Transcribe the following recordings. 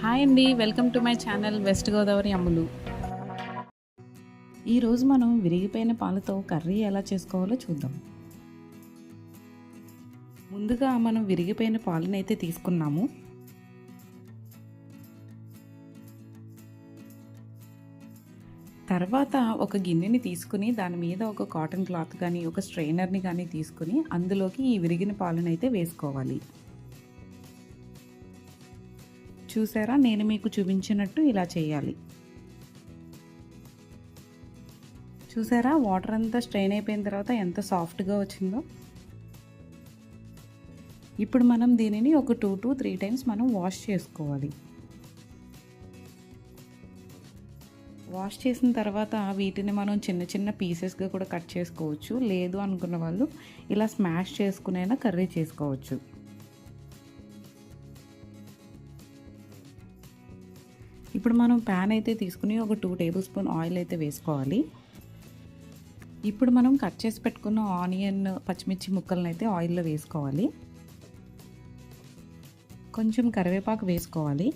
Hi అండి welcome to my channel West Godavari Ammulu. ఈరోజు మనం విరిగిపోయిన పాలతో కర్రీ ఎలా చేసుకోవాలో చూద్దాం. ముందుగా మనం విరిగిపోయిన పాలను అయితే తీసుకున్నాము. తర్వాత ఒక గిన్నెని తీసుకుని దాని మీద ఒక కాటన్ క్లాత్ కానీ ఒక స్ట్రైనర్ని కానీ తీసుకుని అందులోకి ఈ విరిగిన పాలను అయితే వేసుకోవాలి. చూసారా? నేను మీకు చూపించినట్టు ఇలా చేయాలి. చూసారా? వాటర్ అంతా స్ట్రెయిన్ అయిపోయిన తర్వాత ఎంత సాఫ్ట్గా వచ్చిందో. ఇప్పుడు మనం దీనిని ఒక టూ టు త్రీ టైమ్స్ మనం వాష్ చేసుకోవాలి. వాష్ చేసిన తర్వాత వీటిని మనం చిన్న చిన్న పీసెస్గా కూడా కట్ చేసుకోవచ్చు. లేదు అనుకున్న వాళ్ళు ఇలా స్మాష్ చేసుకునైనా కర్రీ చేసుకోవచ్చు. ఇప్పుడు మనం ప్యాన్ అయితే తీసుకుని ఒక టూ టేబుల్ స్పూన్ ఆయిల్ అయితే వేసుకోవాలి. ఇప్పుడు మనం కట్ చేసి పెట్టుకున్న ఆనియన్ పచ్చిమిర్చి ముక్కలను అయితే ఆయిల్లో వేసుకోవాలి. కొంచెం కరివేపాకు వేసుకోవాలి.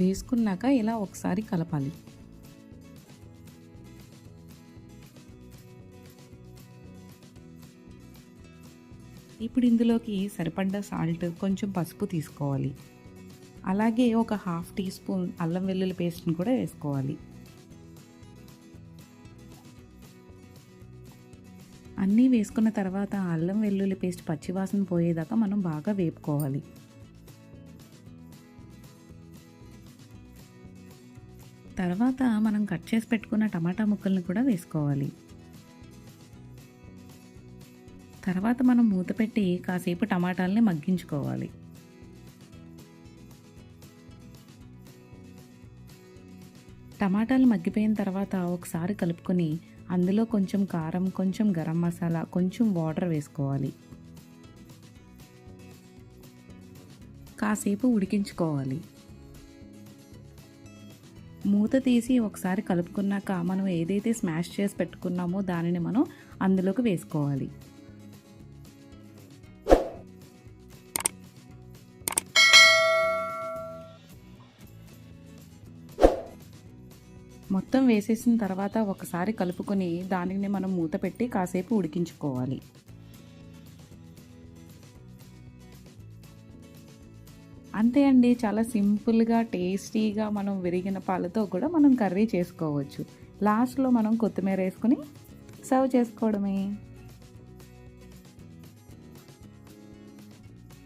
వేసుకున్నాక ఇలా ఒకసారి కలపాలి. ఇప్పుడు ఇందులోకి సరిపడ్డ సాల్ట్ కొంచెం పసుపు తీసుకోవాలి. అలాగే ఒక హాఫ్ టీ స్పూన్ అల్లం వెల్లుల్లి పేస్ట్ని కూడా వేసుకోవాలి. అన్నీ వేసుకున్న తర్వాత అల్లం వెల్లుల్లి పేస్ట్ పచ్చివాసన పోయేదాకా మనం బాగా వేపుకోవాలి. తర్వాత మనం కట్ చేసి పెట్టుకున్న టమాటా ముక్కల్ని కూడా వేసుకోవాలి. తర్వాత మనం మూత పెట్టి కాసేపు టమాటాలని మగ్గించుకోవాలి. టమాటాలు మగ్గిపోయిన తర్వాత ఒకసారి కలుపుకొని అందులో కొంచెం కారం కొంచెం గరం మసాలా కొంచెం వాటర్ వేసుకోవాలి. కాసేపు ఉడికించుకోవాలి. మూత తీసి ఒకసారి కలుపుకున్నాక మనం ఏదైతే స్మాష్ చేసి పెట్టుకున్నామో దానిని మనం అందులోకి వేసుకోవాలి. మొత్తం వేసేసిన తర్వాత ఒకసారి కలుపుకొని దానిని మనం మూత పెట్టి కాసేపు ఉడికించుకోవాలి. అంతే అండి చాలా సింపుల్గా టేస్టీగా మనం విరిగిన పాలతో కూడా మనం కర్రీ చేసుకోవచ్చు. లాస్ట్లో మనం కొత్తిమీర వేసుకుని సర్వ్ చేసుకోవడమే.